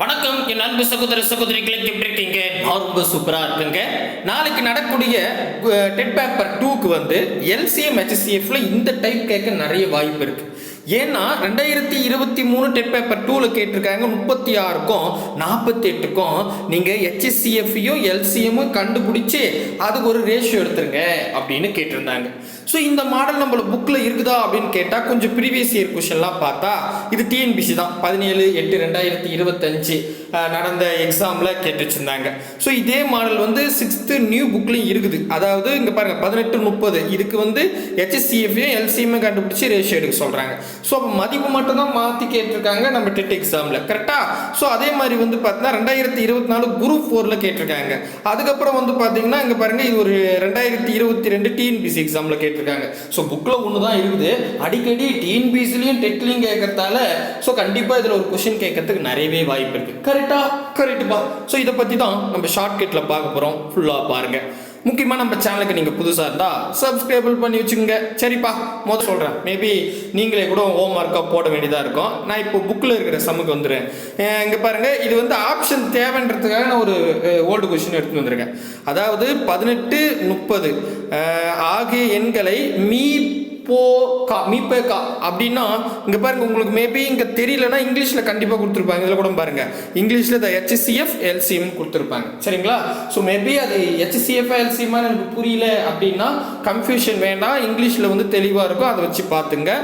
வணக்கம். என் அன்பு சகோதர சகோதரிகளுக்கு எப்படி இருக்கீங்க? நான் ரொம்ப சூப்பராக இருக்குங்க. நாளைக்கு நடக்கக்கூடிய டெட் பேப்பர் டூக்கு வந்து எல்சிஎம் ஹெச்சிஎஃப்ல இந்த டைப் கேட்க நிறைய வாய்ப்பு இருக்கு. ஏன்னா ரெண்டாயிரத்தி இருபத்தி மூணு டெட் பேப்பர் டூவில் கேட்டிருக்காங்க முப்பத்தி ஆறுக்கும் நாற்பத்தி எட்டுக்கும். நீங்கள் ஹெச்எஸ்சிஎஃப்யும் எல்சிஎம்மும் கண்டுபிடிச்சி அதுக்கு ஒரு ரேஷியோ எடுத்துருங்க அப்படின்னு கேட்டிருந்தாங்க. ஸோ இந்த மாடல் நம்மள புக்கில் இருக்குதா அப்படின்னு கேட்டால் கொஞ்சம் ப்ரீவியஸ் இயர் கொஷன்லாம் பார்த்தா இது டிஎன்பிசி தான். பதினேழு எட்டு ரெண்டாயிரத்தி இருபத்தஞ்சு. நடந்த எக்ஸாமில் கேட்டுச்சிருந்தாங்க. ஸோ இதே மாடல் வந்து சிக்ஸ்த்து நியூ புக்லேயும் இருக்குது. அதாவது இங்கே பாருங்கள் பதினெட்டு முப்பது. இதுக்கு வந்து ஹெச்எஸ்சிஎஃப்யும் எல்சிஎம்மும் கண்டுபிடிச்சி ரேஷியோ எடுக்க சொல்கிறாங்க ஸோ அப்போ மதிப்பு மட்டும் தான் மாற்றி கேட்டிருக்காங்க நம்ம டெட் எக்ஸாமில் கரெக்டாக ஸோ அதே மாதிரி வந்து பார்த்தீங்கன்னா ரெண்டாயிரத்தி இருபத்தி நாலு குரூப் ஃபோரில் கேட்டிருக்காங்க. அதுக்கப்புறம் வந்து பார்த்தீங்கன்னா இங்கே பாருங்கள் இது ஒரு ரெண்டாயிரத்தி இருபத்தி ரெண்டு டிஎன்பிசி எக்ஸாமில் கேட்டிருக்காங்க. ஸோ புக்கில் ஒன்று தான் இருக்குது. அடிக்கடி டிஎன்பிசிலையும் டெட்லையும் கேட்கறதால ஸோ கண்டிப்பாக இதில் ஒரு கொஷின் கேட்கறதுக்கு நிறையவே வாய்ப்பு இருக்குது கரெக்டாக கரெக்டுப்பா ஸோ இதை பற்றி தான் நம்ம ஷார்ட்கட்டில் பார்க்க போகிறோம் ஃபுல்லாக பாருங்கள் முக்கியமாக நம்ம சேனலுக்கு நீங்கள் புதுசாக இருந்தால் சப்ஸ்கிரைபிள் பண்ணி வச்சுக்கோங்க. சரிப்பா முதல் சொல்கிறேன் மேபி நீங்களே கூட ஹோம் ஒர்க்காக போட வேண்டியதாக இருக்கும். நான் இப்போ புக்கில் இருக்கிற சமுக்கு வந்துடுறேன். இங்கே பாருங்கள் இது வந்து ஆப்ஷன் தேவைன்றதுக்காக நான் ஒரு ஓல்டு கொஷின் எடுத்து வந்திருக்கேன். அதாவது பதினெட்டு முப்பது. ஆகிய எண்களை மீ போ கா மீப்பே கா அப்படின்னா இங்கே பாருங்க உங்களுக்கு மேபி இங்கே தெரியலனா இங்கிலீஷில் கண்டிப்பாக கொடுத்துருப்பாங்க. இதில் கூட பாருங்க. இங்கிலீஷில் த ஹெச்சிசிஎஃப் எல்சிஎம் கொடுத்துருப்பாங்க. சரிங்களா? ஸோ மேபி அது ஹெச்சிசிஎஃப் எல்சிஎம்னு எனக்கு புரியல அப்படின்னா கன்ஃபியூஷன் வேண்டாம். இங்கிலீஷில் வந்து தெளிவாக இருக்கும். அதை வச்சு பார்த்துங்க.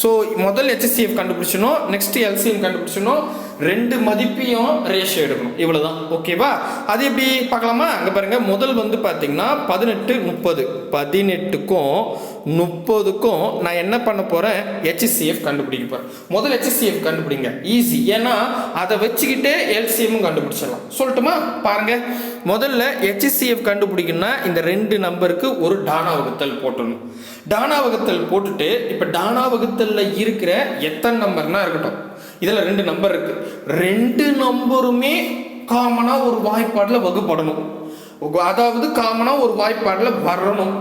ஸோ முதல் ஹெச்சிசிஎஃப் கண்டுபிடிச்சணும் நெக்ஸ்ட் எல்சிஎம் கண்டுபிடிச்சணும் ரெண்டு மதிப்பையும் ரேஷியோ எடுக்கணும். இவ்வளோதான் ஓகேவா அது எப்படி பார்க்கலாமா? அங்கே பாருங்க. முதல் வந்து பார்த்தீங்கன்னா பதினெட்டு முப்பது. பதினெட்டுக்கும் முப்பதுக்கும் நான் என்ன பண்ண போகிறேன் ஹெச்சிசிஎஃப் கண்டுபிடிக்க போகிறேன் முதல் ஹெச்சிசிஎஃப் கண்டுபிடிங்க. ஈஸி ஏன்னா அதை வச்சுக்கிட்டே எல்சிஎம்மும் கண்டுபிடிச்சிடலாம். சொல்லட்டுமா? பாருங்கள் முதல்ல ஹெச்சிசிஎஃப் கண்டுபிடிக்கணும்னா இந்த ரெண்டு நம்பருக்கு ஒரு டானா வகுத்தல் போட்டணும். டானா வகுத்தல் போட்டுட்டு இப்போ டானா வகுத்தலில் இருக்கிற எத்தனை நம்பர்னா இருக்கட்டும். இதில் ரெண்டு நம்பர் இருக்குது ரெண்டு நம்பருமே காமனாக ஒரு வாய்ப்பாட்டில் வகுப்படணும். அதாவது காமனாக ஒரு வாய்ப்பாட்டில் வரணும்.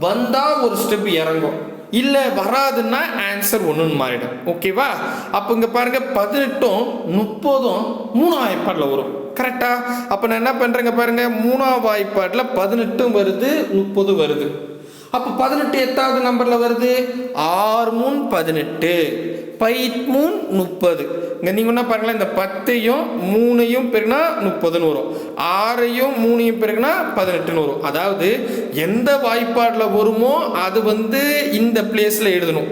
வந்தால் ஒரு ஸ்டெப் இறங்கும். இல்லை வராதுன்னா ஆன்சர் ஒன்றுன்னு மாறிடும். ஓகேவா அப்போ இங்கே பாருங்க பதினெட்டும் முப்பதும் மூணு வாய்ப்பாட்டில் வரும். கரெக்டா அப்போ நான் என்ன பண்ணுறேங்க பாருங்க மூணாம் வாய்ப்பாட்டில் பதினெட்டும் வருது முப்பது வருது. அப்போ பதினெட்டு எத்தாவது நம்பரில் வருது? ஆறு மூணு பதினெட்டு பைத் மூணு முப்பது. இங்கே நீங்கள் என்ன பாருங்களேன் இந்த பத்தையும் மூணையும் பெருனா முப்பதுன்னு வரும் ஆறையும் மூணையும் பெருகுனா பதினெட்டுன்னு வரும் அதாவது எந்த வாய்ப்பாடில் வருமோ அது வந்து இந்த பிளேஸில் எழுதணும்.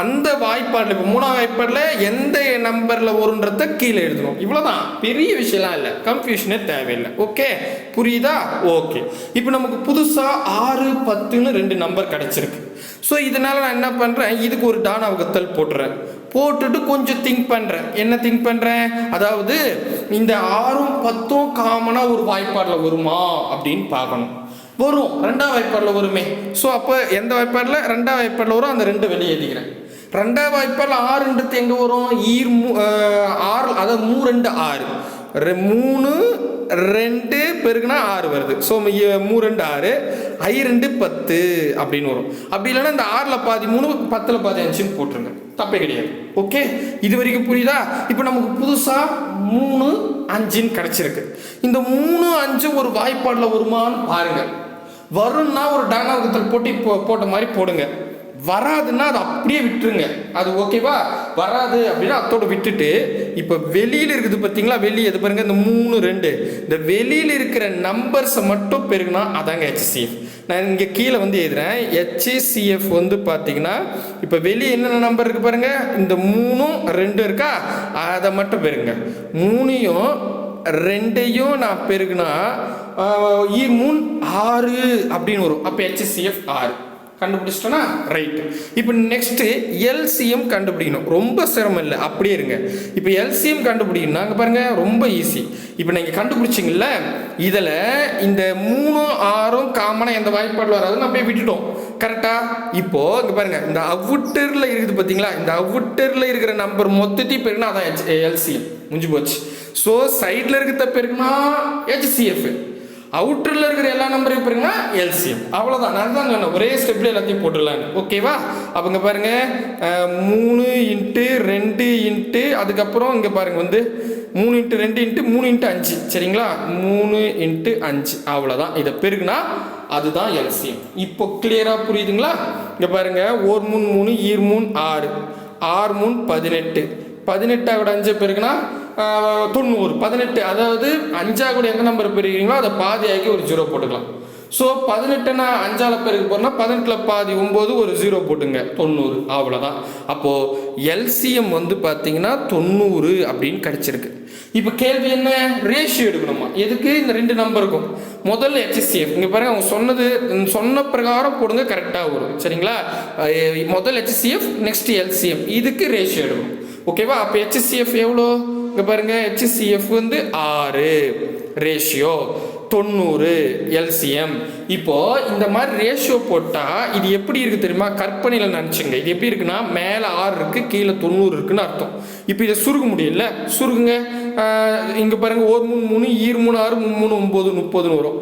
அந்த வாய்ப்பாடில் இப்போ மூணாம் வாய்ப்பாடில் எந்த நம்பரில் வருன்றத கீழே எழுதணும். இவ்வளோதான் பெரிய விஷயம்லாம் இல்லை. கன்ஃபியூஷனே தேவையில்லை. ஓகே புரியுதா? ஓகே இப்போ நமக்கு புதுசாக ஆறு பத்துன்னு ரெண்டு நம்பர் கிடச்சிருக்கு. ஸோ இதனால் நான் என்ன பண்ணுறேன் இதுக்கு ஒரு டானா வகுத்தல் போட்டுறேன். போட்டுட்டு கொஞ்சம் திங்க் பண்ணுறேன் என்ன திங்க் பண்ணுறேன் அதாவது இந்த ஆறும் பத்தும் காமனாக ஒரு வாய்ப்பாடில் வருமா? அப்படின்னு பார்க்கணும். வரும். ரெண்டாம் வாய்ப்பாடில் வருமே. ஸோ அப்போ எந்த வாய்ப்பாடில்? ரெண்டாம் வாய்ப்பாடில் வரும். அந்த ரெண்டு வெளியே எழுதிக்கிறேன் ரெண்டாம் வாய்ப்பாடில் ஆறுன்றது எங்கே வரும்? ஈர் மூ ஆறு அதாவது மூ ரெண்டு ஆறு. ரெ- மூணு ரெண்டு பெருக்குனா ஆறு வருது. ஸோ மூ ரெண்டு ஆறு. ஐ ரெண்டு பத்து அப்படின்னு வரும். அப்படி இல்லைன்னா இந்த ஆறில் பாதி மூணு பத்தில் பாதி அஞ்சுன்னு போட்டுருங்க. தப்பே கிடையாது. ஓகே இது வரைக்கும் புரியுதா? இப்போ நமக்கு புதுசாக மூணு அஞ்சுன்னு கிடச்சிருக்கு. இந்த மூணு அஞ்சு ஒரு வாய்ப்பாடில் வருமான்னு பாருங்கள் வரும்னா ஒரு டானாவுக்கத்தில் போட்டி போ போட்ட மாதிரி போடுங்க. வராதுன்னா அதை அப்படியே விட்டுருங்க. அது ஓகேவா வராது அப்படின்னா அத்தோடு விட்டுட்டு இப்போ வெளியில் இருக்குது பார்த்தீங்களா வெளியே இது பாருங்கள் இந்த மூணு ரெண்டு. இந்த வெளியில் இருக்கிற நம்பர்ஸை மட்டும் பெருகுனா அதாங்க ஹெச்சிஎஃப் நான் இங்கே கீழே வந்து எழுதுறேன். ஹெச்சிசிஎஃப் வந்து பார்த்தீங்கன்னா இப்போ வெளியே என்னென்ன நம்பர் இருக்குது பாருங்கள் இந்த மூணும் ரெண்டு இருக்கா? அதை மட்டும் பெருங்க மூணையும் ரெண்டையும் நான் பெருகுனா இ மூணு ஆறு அப்படின்னு வரும். அப்போ ஹெச்சிசிஎஃப் ஆறு. கண்டுபிடிச்சிட்டோன்னா ரைட்டு இப்போ நெக்ஸ்ட்டு எல்சிஎம் கண்டுபிடிக்கணும். ரொம்ப சிரமம் இல்லை. அப்படியே இருங்க. இப்போ எல்சிஎம் கண்டுபிடிக்கணும்னா அங்கே பாருங்கள் ரொம்ப ஈஸி இப்போ நீங்கள் கண்டுபிடிச்சிங்கல்ல இதில் இந்த மூணும் ஆறும் காமனாக எந்த வாய்ப்பாடு வராதுன்னு அப்படியே விட்டுட்டோம். கரெக்டாக இப்போது இங்கே பாருங்கள் இந்த அவுட்டரில் இருக்குது பார்த்தீங்களா இந்த அவுட்டரில் இருக்கிற நம்பர் மொத்தத்தையும் பெருக்குனா அதான் எல்சிஎம் முடிஞ்சு போச்சு. ஸோ சைடில் இருக்கிறத பெருக்குனா ஹெச்சிஎஃப் அவுட்டரில் இருக்கிற எல்லா நம்பரையும் பாருங்கன்னா எல்சிஎம் அவ்வளோதான் நான் தான் சொன்னேன். ஒரே ஸ்டெப்பில் எல்லாத்தையும் போட்டுடலான்னு. ஓகேவா அப்போ பாருங்க. மூணு இன்ட்டு ரெண்டு இன்ட்டு அதுக்கப்புறம் இங்கே பாருங்க. வந்து மூணு இன்ட்டு ரெண்டு இன்ட்டு மூணு இன்ட்டு அஞ்சு. சரிங்களா? மூணு இன்ட்டு அஞ்சு. அவ்வளோதான் இதை பெருகுனா அதுதான் எல்சிஎம் இப்போ கிளியராக புரியுதுங்களா? இங்கே பாருங்க. ஒரு மூணு மூணு ஈர் மூணு ஆறு. ஆறு மூணு பதினெட்டு. பதினெட்டாக விட அஞ்சு பெருக்குனா தொண்ணூறு பதினெட்டு அதாவது அஞ்சா கூட எந்த நம்பர் பெருக்கிறீங்களோ அதை பாதியாக்கி ஒரு ஜீரோ போட்டுக்கலாம். ஸோ பதினெட்டுனா அஞ்சால பெருக்கு போனால் பதினெட்டில் பாதி ஒம்பது ஒரு ஜீரோ போட்டுங்க. தொண்ணூறு அவ்வளோதான் அப்போது எல்சிஎம் வந்து பார்த்தீங்கன்னா தொண்ணூறு அப்படின்னு கிடச்சிருக்கு. இப்போ கேள்வி என்ன? ரேஷியோ எடுக்கணுமா? எதுக்கு இந்த ரெண்டு நம்பருக்கும் முதல்ல ஹெச்சிஎஃப் இங்கே பாருங்க அவங்க சொன்னது சொன்ன பிரகாரம் போடுங்க கரெக்டாக வரும். சரிங்களா? முதல் ஹெச்சிஎஃப் நெக்ஸ்ட் எல்சிஎம் இதுக்கு ரேஷியோ எடுக்கணும். ஓகேவா அப்போ ஹெச்சிஎஃப் எவ்வளோ? இங்கே பாருங்க ஹெச்சிஎஃப் வந்து ஆறு ரேஷியோ தொண்ணூறு எல்சிஎம் இப்போ இந்த மாதிரி ரேஷியோ போட்டால் இது எப்படி இருக்கு தெரியுமா? கற்பனையில் நினச்சிங்க. இது எப்படி இருக்குன்னா மேலே ஆறு இருக்கு கீழே தொண்ணூறு இருக்குன்னு அர்த்தம். இப்போ இதை சுருக முடியல சுருகுங்க இங்கே பாருங்க ஒரு மூணு மூணு ஈர் மூணு ஆறு மூணு மூணு ஒம்பது முப்பதுன்னு வரும்.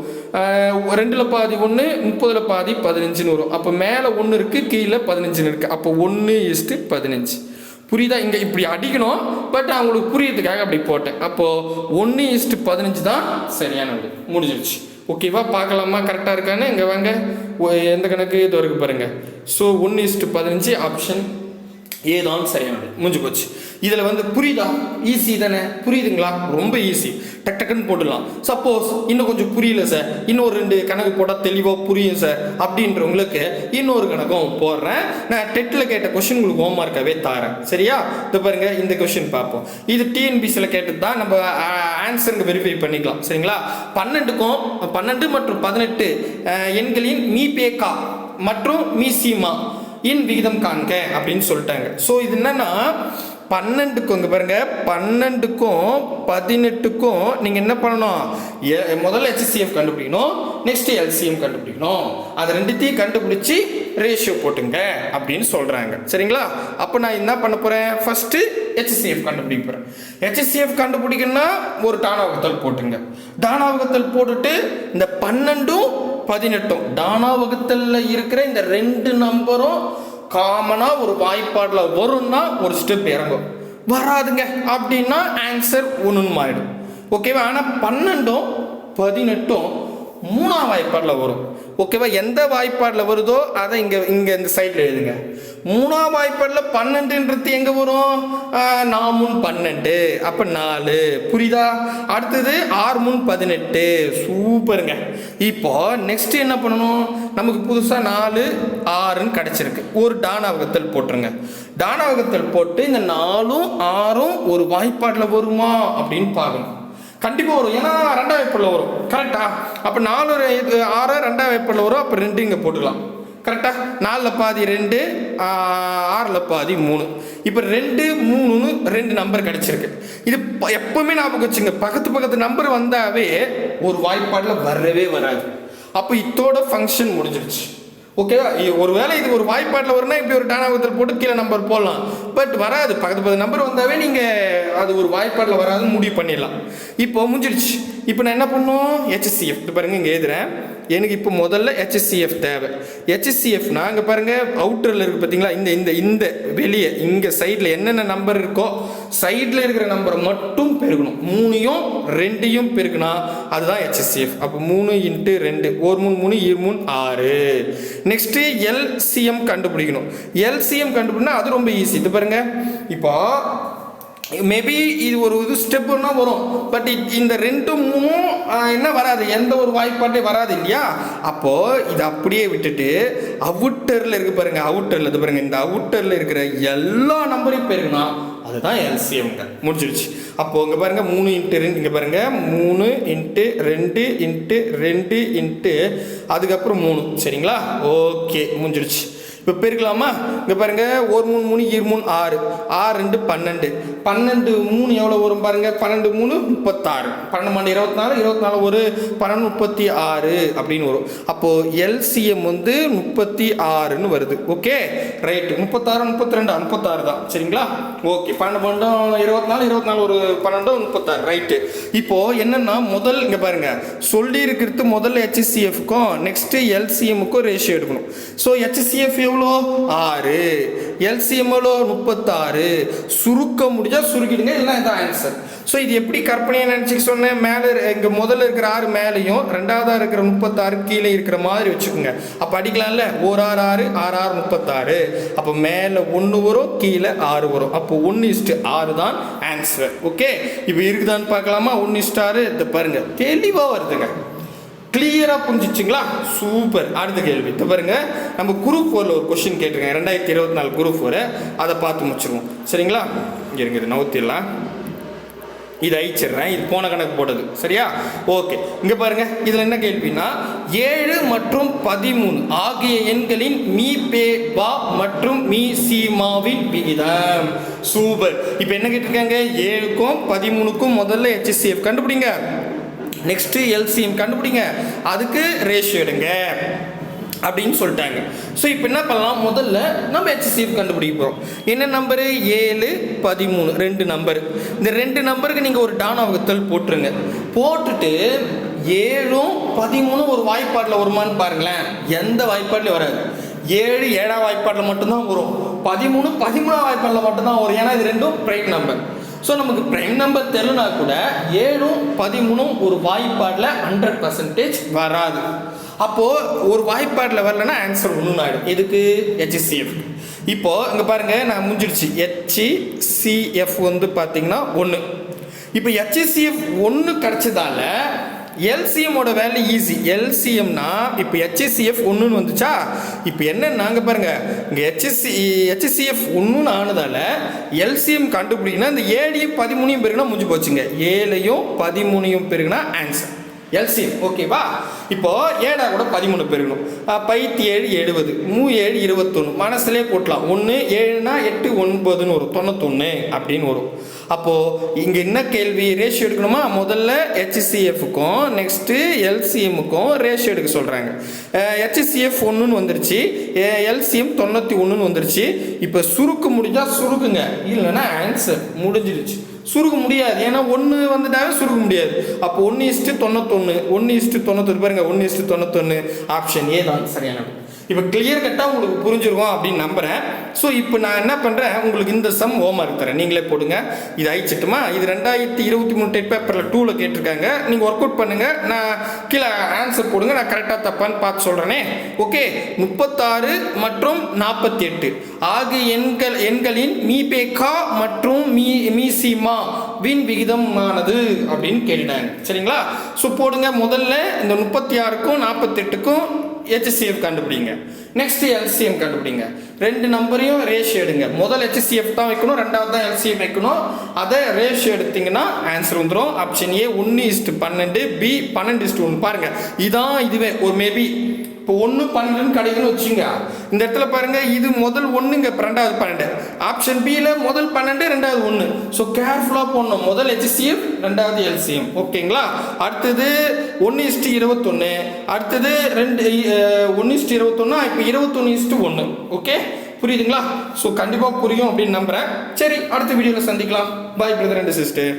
ரெண்டில் ரெண்டுல பாதி ஒன்று முப்பதுல பாதி பதினஞ்சுன்னு வரும். அப்போ மேலே ஒன்று இருக்கு கீழே பதினஞ்சுன்னு இருக்கு. அப்போ ஒன்று இஸ்ட்டு பதினஞ்சு. புரியுதா? இங்கே இப்படி அடிக்கணும். பட் அவங்களுக்கு புரியறதுக்காக அப்படி போட்டேன். அப்போது ஒன்று இஸ்ட்டு பதினஞ்சு தான் சரியானது. முடிஞ்சிருச்சு. ஓகேவா பார்க்கலாமா? கரெக்டாக இருக்கான்னு? இங்கே வாங்க. எந்த கணக்கு? இது வரைக்கும் பாருங்கள் ஸோ ஒன்று இஸ்ட்டு பதினஞ்சு ஆப்ஷன் ஏதான் சரியானது. முடிஞ்சு போச்சு. இதில் வந்து புரியுதா? ஈஸி தானே? புரியுதுங்களா? ரொம்ப ஈஸி டக் டக்குன்னு போட்டுடலாம். சப்போஸ் இன்னும் கொஞ்சம் புரியல சார் இன்னொரு ரெண்டு கணக்கு போட்டால் தெளிவாக புரியும் சார் அப்படின்றவங்களுக்கு இன்னொரு கணக்கும் போடுறேன். நான் டெட்டில் கேட்ட கொஷின் உங்களுக்கு ஹோம்ஒர்க்காகவே தரேன். சரியா? இப்போ பாருங்கள் இந்த கொஷின் பார்ப்போம். இது டிஎன்பிசியில் கேட்டது தான் நம்ம ஆன்சருங்க வெரிஃபை பண்ணிக்கலாம். சரிங்களா? பன்னெண்டுக்கும் பன்னெண்டு மற்றும் பதினெட்டு எண்களின் மீ பேக்கா மற்றும் மீசிமா இன் விகிதம் காண்க அப்படின்னு சொல்லிட்டாங்க. ஸோ இது என்னன்னா பன்னெண்டுக்கும் இங்கே பாருங்க பன்னெண்டுக்கும் பதினெட்டுக்கும் நீங்கள் என்ன பண்ணணும்? முதல்ல ஹெச்சிஎஃப் கண்டுபிடிக்கணும் நெக்ஸ்ட் எல்சிஎம் கண்டுபிடிக்கணும். அது ரெண்டுத்தையும் கண்டுபிடிச்சி ரேஷியோ போட்டுங்க அப்படின்னு சொல்கிறாங்க சரிங்களா? அப்போ நான் என்ன பண்ண போகிறேன் ஃபஸ்ட்டு ஹெச்சிசிஎஃப் கண்டுபிடிக்க போகிறேன் ஹெச்சிசிஎஃப் கண்டுபிடிக்கணும்னா ஒரு டானாவகத்தல் போட்டுங்க. டானாவகத்தல் போட்டுட்டு இந்த பன்னெண்டும் பதினெட்டும் டானா வகுத்தல்ல இருக்கிற இந்த ரெண்டு நம்பரும் காமனாக ஒரு வாய்ப்பாடில் வரும்னா ஒரு ஸ்டெப் இறங்கும். வராதுங்க. அப்படின்னா ஆன்சர் ஒன்றுன்னு மாறிடும். ஓகேவா ஆனால் பன்னெண்டும் பதினெட்டும் மூணாம் வாய்ப்பாடில் வரும். ஓகேவா எந்த வாய்ப்பாடில் வருதோ அதை இங்கே இங்கே இந்த சைடில் எழுதுங்க. மூணாம் வாய்ப்பாடில் பன்னெண்டுன்றது எங்கே வரும்? ஆஹ், பன்னெண்டு. அப்போ நாலு. புரியுதா? அடுத்தது ஆறு மூணு பதினெட்டு. சூப்பருங்க. இப்போ நெக்ஸ்ட் என்ன பண்ணணும்? நமக்கு புதுசாக நாலு ஆறுன்னு கிடச்சிருக்கு. ஒரு டானாவகத்தல் போட்டுருங்க. டானாவகத்தல் போட்டு இந்த நாலும் ஆறும் ஒரு வாய்ப்பாட்டில் வருமா? அப்படின்னு பார்க்கணும். கண்டிப்பாக வரும். ஏன்னா ரெண்டாம் வைப்பில் வரும். கரெக்டா அப்போ நாலு ஒரு ஆறு ரெண்டாம் வைப்பில் வரும். அப்போ ரெண்டு இங்கே போட்டுக்கலாம். கரெக்டாக நாலில் பாதி ரெண்டு ஆறில் பாதி மூணு. இப்போ ரெண்டு மூணுன்னு ரெண்டு நம்பர் கிடச்சிருக்கு. இது ப- எப்பவுமே ஞாபகம் வச்சுங்க. பக்கத்து பக்கத்து நம்பர் வந்தாவே ஒரு வாய்ப்பாடில் வரவே வராது. அப்போ இத்தோட ஃபங்க்ஷன் முடிஞ்சிருச்சு. ஓகேவா ஒரு வேலை இது ஒரு வாய்ப்பாட்டில் வரும்னா இப்படி ஒரு டானாபத்தில் போட்டு கீழே நம்பர் போடலாம். பட் வராது. பக்கத்து பக்கத்து நம்பர் வந்தாவே நீங்கள் அது ஒரு வாய்ப்பாட்டில் வராதுன்னு முடிவு பண்ணிடலாம். இப்போ முடிஞ்சிடுச்சு. இப்போ நான் என்ன பண்ணும்? ஹெச்சிஎஃப் இது பாருங்க இங்கே எழுதுறேன். எனக்கு இப்போ முதல்ல ஹெச்சிஎஃப் தேவை. ஹெச்சிஎஃப்னா இங்கே பாருங்க அவுட்டரில் இருக்குது பார்த்தீங்களா இந்த இந்த இந்த வெளியே இங்கே சைடில் என்னென்ன நம்பர் இருக்கோ சைடில் இருக்கிற நம்பரை மட்டும் பெருக்கணும் மூணையும் ரெண்டையும் பெருக்கினா அதுதான் ஹெச்சிஎஃப் அப்போ மூணு இன்ட்டு ரெண்டு. ஒரு மூணு மூணு இரு மூணு ஆறு. நெக்ஸ்ட்டு எல்சிஎம் கண்டுபிடிக்கணும். எல்சிஎம் கண்டுபிடினா அது ரொம்ப ஈஸி இது பாருங்க. இப்போ மேபி இது ஒரு இது ஸ்டெப்புன்னா வரும். பட் இந்த ரெண்டும் மூணும் என்ன வராது? எந்த ஒரு வாய்ப்பாட்டே வராது இல்லையா? அப்போது இதை அப்படியே விட்டுட்டு அவுட்டரில் இருக்கு பாருங்க அவுட்டரில் இது பாருங்க இந்த அவுட்டரில் இருக்கிற எல்லா நம்பரையும் பெருக்குனா அதுதான் எல்சிஎம்ங்க முடிஞ்சிருச்சு. அப்போ இங்கே பாருங்க மூணு இன்ட்டு ரெண்டு இங்கே பாருங்க மூணு இன்ட்டு ரெண்டு இன்ட்டு ரெண்டு இன்ட்டு அதுக்கப்புறம் மூணு. சரிங்களா? ஓகே முடிஞ்சிருச்சு. இப்போ பெருக்கலாமா இங்கே பாருங்க ஒரு மூணு மூணு இரு மூணு ஆறு. ஆறு ரெண்டு பன்னெண்டு. பன்னெண்டு மூணு எவ்வளோ வரும் பாருங்கள் பன்னெண்டு மூணு முப்பத்தாறு. பன்னெண்டு மணி இருபத்தி நாலு இருபத்தி நாலு ஒரு பன்னெண்டு முப்பத்தி ஆறு அப்படின்னு வரும். அப்போது எல்சிஎம் வந்து முப்பத்தி ஆறுன்னு வருது. ஓகே? ரைட்டு. முப்பத்தாறு முப்பத்தி ரெண்டு முப்பத்தாறு தான். சரிங்களா? ஓகே. பன்னெண்டு பன்னெண்டு இருபத்தி நாலு இருபத்தி நாலு ஒரு பன்னெண்டோ முப்பத்தாறு. ரைட்டு. இப்போது என்னென்னா முதல் இங்கே பாருங்கள் சொல்லி இருக்கிறது முதல்ல ஹெச்சிசிஎஃப்க்கும் நெக்ஸ்ட்டு எல்சிஎம்முக்கும் ரேஷியோ எடுக்கணும். ஸோ ஹெச்சிசிஎஃப் எவ்வளோ ஆறு. எல்சிஎம்எலோ முப்பத்தாறு. சுருக்க முடிஞ்சால் சுருக்கிடுங்க இல்லைன்னா இதான் ஆன்சர் ஸோ இது எப்படி கற்பனையாக நினச்சி சொன்னேன்? மேலே இங்கே முதல்ல இருக்கிற ஆறு மேலேயும் ரெண்டாவதாக இருக்கிற முப்பத்தாறு கீழே இருக்கிற மாதிரி வச்சுக்கோங்க. அப்போ அடிக்கலாம்ல? ஒரு ஆறு ஆறு ஆறு ஆறு முப்பத்தாறு. அப்போ மேலே ஒன்று வரும் கீழே ஆறு வரும். அப்போ ஒன்று இஸ்ட்டு ஆறு தான் ஆன்சர் ஓகே இப்போ இருக்குதான்னு பார்க்கலாமா? ஒன்று இஸ்ட்டு ஆறு? இதை பாருங்கள் தெளிவாக வருதுங்க. கிளியராக புரிஞ்சிச்சிங்களா? சூப்பர் அடுத்த கேள்வி. இப்போ பாருங்க. நம்ம குரூப் ஃபோரில் ஒரு கொஷின் கேட்டிருக்கேன். ரெண்டாயிரத்தி இருபத்தி நாலு குரூப் ஃபோரு அதை பார்த்து முடிச்சிருவோம். சரிங்களா? இங்கே இருக்குது இது. நவுத்திடலாம் இது அழிச்சிடுறேன். இது போன கணக்கு போட்டது. சரியா? ஓகே இங்கே பாருங்கள் இதில் என்ன கேள்வினா ஏழு மற்றும் பதிமூணு ஆகிய எண்களின் மீ பே பா மற்றும் மீ சீமாவின் விகிதம். சூப்பர் இப்போ என்ன கேட்டிருக்காங்க? ஏழுக்கும் பதிமூணுக்கும் முதல்ல ஹெச்சிசிஎஃப் கண்டுபிடிங்க. நெக்ஸ்ட் எல்சிஎம் கண்டுபிடிங்க. அதுக்கு ரேஷியோ எடுங்க. அப்படின்னு சொல்லிட்டாங்க. ஸோ இப்போ என்ன பண்ணலாம்? முதல்ல நம்ம ஹெச்சிஎஃப் கண்டுபிடிக்க போகிறோம் என்ன நம்பரு ஏழு பதிமூணு. ரெண்டு நம்பர் இந்த ரெண்டு நம்பருக்கு நீங்கள் ஒரு டானா வகுத்தல் போட்டுருங்க. போட்டுட்டு ஏழும் பதிமூணும் ஒரு வாய்ப்பாட்டில் வருமான்னு பாருங்களேன். எந்த வாய்ப்பாட்லையும் வராது. ஏழு ஏழாம் வாய்ப்பாட்டில் மட்டும்தான் வரும். பதிமூணு பதிமூணாம் வாய்ப்பாட்டில் மட்டும்தான் வரும். ஏன்னா இது ரெண்டும் பிரைட் நம்பர் ஸோ நமக்கு ப்ரைம் நம்பர் தெரியலனா கூட ஏழும் பதிமூணும் ஒரு வாய்ப்பாடில் ஹண்ட்ரட் பர்சன்டேஜ் வராது. அப்போது ஒரு வாய்ப்பாடில் வரலன்னா ஆன்சர் ஒன்று ஆகிடும் எதுக்கு ஹெச்சிசிஎஃப் இப்போது இங்கே பாருங்கள் நான் முடிஞ்சிடுச்சு. ஹெச்சிசிஎஃப் வந்து பார்த்தீங்கன்னா ஒன்று இப்போ ஹெச்சிசிஎஃப் ஒன்று கிடச்சதால எல்சிஎம்மோட வேல்யூ ஈஸி எல்சிஎம்னா இப்போ ஹெச்எஸ்சிஎஃப் ஒன்றுன்னு வந்துச்சா? இப்போ என்ன நாங்கள் பாருங்கள் இங்கே ஹெச்எஸ்சி ஹெச்எஸ்சிஎஃப் ஒன்றுன்னு ஆனதால் எல்சிஎம் கண்டுபிடிக்கணும் இந்த ஏழையும் பதிமூணையும் பெருகுனா முடிஞ்சு போச்சுங்க. ஏழையும் பதிமூணையும் பெருகுனா ஆன்சர் எல்சிஎம் ஓகேவா இப்போ ஏடா கூட பதிமூணு பெருகணும். பைத்து பைத்தி ஏழு எழுபது. மூ ஏழு இருபத்தொன்று மனசுலேயே போட்டலாம் ஒன்று ஏழுனா எட்டு ஒன்பதுன்னு வரும். தொண்ணூத்தொன்று அப்படின்னு வரும். அப்போது இங்கே என்ன கேள்வி? ரேஷியோ எடுக்கணுமா? முதல்ல ஹெச்சிசிஎஃப்க்கும் நெக்ஸ்ட்டு எல்சிஎம்முக்கும் ரேஷியோ எடுக்க சொல்கிறாங்க ஹெச்சிசிஎஃப் ஒன்றுன்னு வந்துருச்சு. எல்சிஎம் தொண்ணூற்றி ஒன்றுன்னு வந்துருச்சு. இப்போ சுருக்கு முடிஞ்சால் சுருக்குங்க. இல்லைன்னா ஆன்சர் முடிஞ்சிருச்சு. சுருக முடியாது. ஏன்னா ஒன்று வந்துட்டாவே சுருக முடியாது. அப்போ ஒன்று இஸ்ட்டு தொண்ணூத்தொன்று ஒன்று இஸ்ட்டு தொண்ணூத்தொன்று பாருங்க ஒன்று இஸ்ட்டு தொண்ணூத்தொன்று ஆப்ஷன் ஏ தான் சரியான இப்போ கிளியர் கட்டாக உங்களுக்கு புரிஞ்சிருக்கும் அப்படின்னு நம்புகிறேன் ஸோ இப்போ நான் என்ன பண்ணுறேன் உங்களுக்கு இந்த சம் ஹோம் ஒர்க் தரேன். நீங்களே போடுங்க. இது அழிச்சிட்டுமா? இது ரெண்டாயிரத்தி இருபத்தி மூணு டெட் பேப்பரில் டூவில் கேட்டிருக்காங்க. நீங்கள் ஒர்க் அவுட் பண்ணுங்கள் நான் கீழே ஆன்சர் போடுங்க. நான் கரெக்டாக தப்பான்னு பார்த்து சொல்கிறேனே ஓகே முப்பத்தாறு மற்றும் நாற்பத்தி எட்டு ஆகிய எண்கள் எண்களின் மீபேகா மற்றும் மீ மீசிமா வின் விகிதமானது அப்படின்னு கேட்டாங்க சரிங்களா? ஸோ போடுங்க. முதல்ல இந்த முப்பத்தி ஆறுக்கும் நாற்பத்தெட்டுக்கும் ஹெச்சிஎஃப் கண்டுபிடிங்க. நெக்ஸ்ட் எல்சிஎம் கண்டுபிடிங்க. ரெண்டு நம்பரையும் ரேஷியோ எடுங்க. முதல் ஹெச்சிஎஃப் தான் வைக்கணும் ரெண்டாவது தான் எல்சிஎம் வைக்கணும். அதை ரேஷியோ எடுத்தீங்கன்னா ஆன்சர் வந்துடும் ஆப்ஷன் ஏ ஒன்று இஸ்ட்டு பன்னெண்டு பி பன்னெண்டு இஸ்ட்டு ஒன்று பாருங்க. இதான் இதுவே. ஒரு மேபி இப்போ ஒன்று பன்னெண்டுன்னு கிடைக்குன்னு வச்சுங்க. இந்த இடத்துல பாருங்க இது முதல் ஒன்றுங்க ரெண்டாவது பன்னெண்டு. ஆப்ஷன் பியில் முதல் பன்னெண்டு ரெண்டாவது ஒன்று ஸோ கேர்ஃபுல்லாக போடணும். முதல் ஹெச்சிஎம் ரெண்டாவது எல்சிஎம் ஓகேங்களா? அடுத்தது ஒன்று இஸ்ட்டு இருபத்தொன்று அடுத்தது ரெண்டு ஒன்று இஸ்ட்டு இருபத்தொன்னா இப்போ இருபத்தொன்று இஸ்ட்டு ஒன்று ஓகே புரியுதுங்களா? ஸோ கண்டிப்பாக புரியும் அப்படின்னு நம்புகிறேன் சரி அடுத்த வீடியோவில் சந்திக்கலாம். பாய் பிரதர் அண்ட் சிஸ்டர்